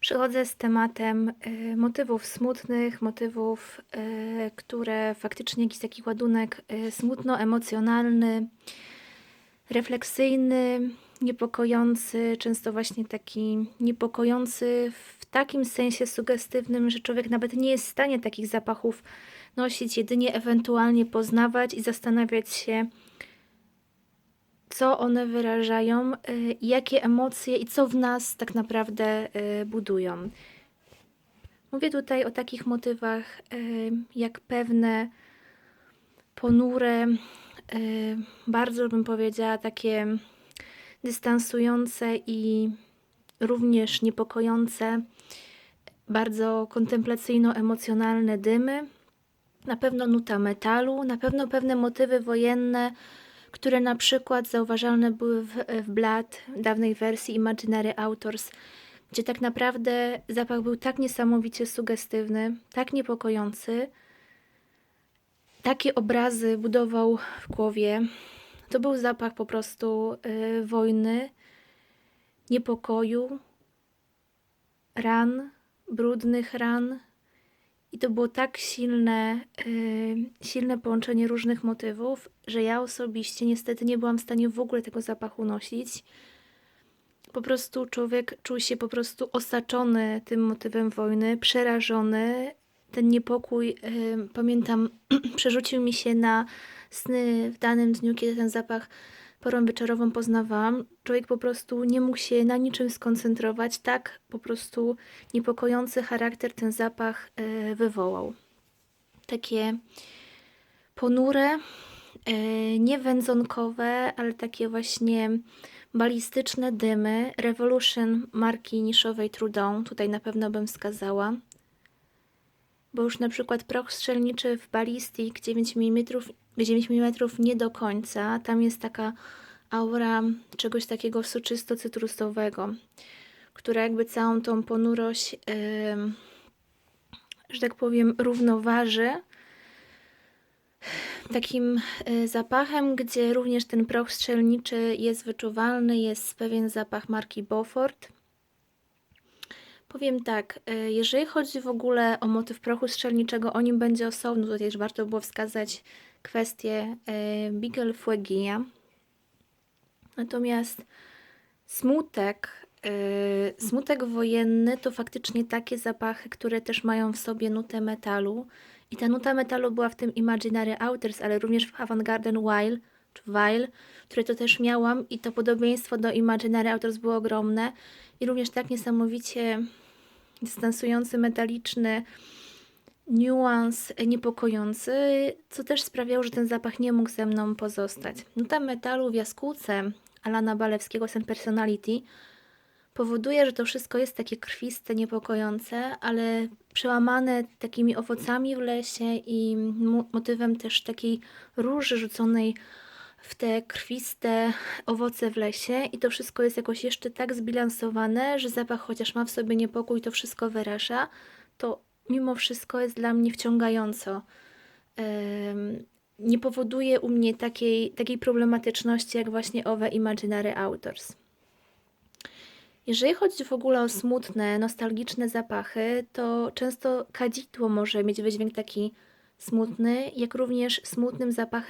Przychodzę z tematem y, motywów smutnych, motywów, y, które faktycznie jakiś taki ładunek y, smutno-emocjonalny, refleksyjny, niepokojący, często właśnie taki niepokojący w takim sensie sugestywnym, że człowiek nawet nie jest w stanie takich zapachów nosić, jedynie ewentualnie poznawać i zastanawiać się, co one wyrażają, y, jakie emocje i co w nas tak naprawdę y, budują. Mówię tutaj o takich motywach y, jak pewne ponure, bardzo bym powiedziała takie dystansujące i również niepokojące, bardzo kontemplacyjno-emocjonalne dymy. Na pewno nuta metalu, na pewno pewne motywy wojenne, które na przykład zauważalne były w, w Blood, dawnej wersji Imaginary Authors, gdzie tak naprawdę zapach był tak niesamowicie sugestywny, tak niepokojący, takie obrazy budował w głowie. To był zapach po prostu y, wojny, niepokoju, ran, brudnych ran. I to było tak silne, y, silne połączenie różnych motywów, że ja osobiście niestety nie byłam w stanie w ogóle tego zapachu nosić. Po prostu człowiek czuł się po prostu osaczony tym motywem wojny, przerażony. Ten niepokój, y, pamiętam, przerzucił mi się na sny w danym dniu, kiedy ten zapach porą wieczorową poznawałam. Człowiek po prostu nie mógł się na niczym skoncentrować. Tak po prostu niepokojący charakter ten zapach y, wywołał. Takie ponure, y, nie wędzonkowe, ale takie właśnie balistyczne dymy. Revolution marki niszowej Trudon, tutaj na pewno bym wskazała. Bo już na przykład proch strzelniczy w Ballistic 9 mm, 9 mm nie do końca. Tam jest taka aura czegoś takiego soczysto-cytrusowego, która jakby całą tą ponurość, em, że tak powiem, równoważy takim e, zapachem, gdzie również ten proch strzelniczy jest wyczuwalny, jest pewien zapach marki Beaufort. Powiem tak, e, jeżeli chodzi w ogóle o motyw prochu strzelniczego, o nim będzie osobno, tutaj też warto było wskazać kwestię e, Bigel Fuegia. Natomiast smutek, e, smutek wojenny to faktycznie takie zapachy, które też mają w sobie nutę metalu. I ta nuta metalu była w tym Imaginary Authors, ale również w Avant Garden Wild, czy które to też miałam i to podobieństwo do Imaginary Authors było ogromne. I również tak niesamowicie dystansujący, metaliczny niuans niepokojący, co też sprawiało, że ten zapach nie mógł ze mną pozostać. Nuta metalu w jaskółce Alana Balewskiego Sen Personality powoduje, że to wszystko jest takie krwiste, niepokojące, ale przełamane takimi owocami w lesie i mo- motywem też takiej róży rzuconej w te krwiste owoce w lesie i to wszystko jest jakoś jeszcze tak zbilansowane, że zapach chociaż ma w sobie niepokój, to wszystko wyraża, to mimo wszystko jest dla mnie wciągająco. Em, nie powoduje u mnie takiej, takiej problematyczności jak właśnie owe Imaginary Authors. Jeżeli chodzi w ogóle o smutne, nostalgiczne zapachy, to często kadzidło może mieć wydźwięk taki smutny, jak również smutnym zapachem